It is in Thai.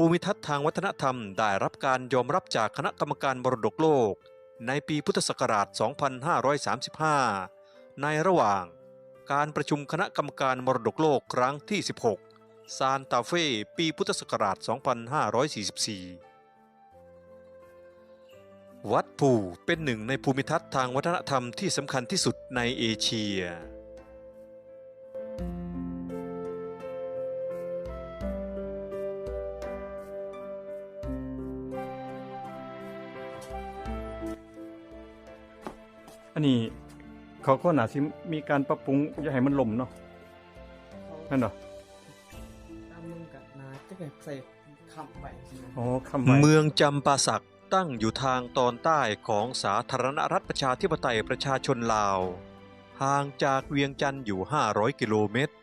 ภูมิทัศน์ทางวัฒนธรรมได้รับการยอมรับจากคณะกรรมการมรดกโลก ในปีพุทธศักราช 2535 ในระหว่างการประชุมคณะกรรมการมรดกโลกครั้งที่ 16 ซานตาเฟ่ ปีพุทธศักราช 2544 วัดผู่เป็นหนึ่งในภูมิทัศน์ทางวัฒนธรรมที่สำคัญที่สุดในเอเชีย อันนี้เขาก็น่าสิมีการปรับปรุงอย่าให้มันล่มเนาะนั่นเหรอตามมึงกับนาจะแบบใส่คำไปใช่ไหมอ๋อคำไว้เมืองจำปาสักตั้งอยู่ทางตอนใต้ของสาธารณรัฐประชาธิปไตยประชาชนลาว ห่างจากเวียงจันทร์อยู่ 500 กิโลเมตร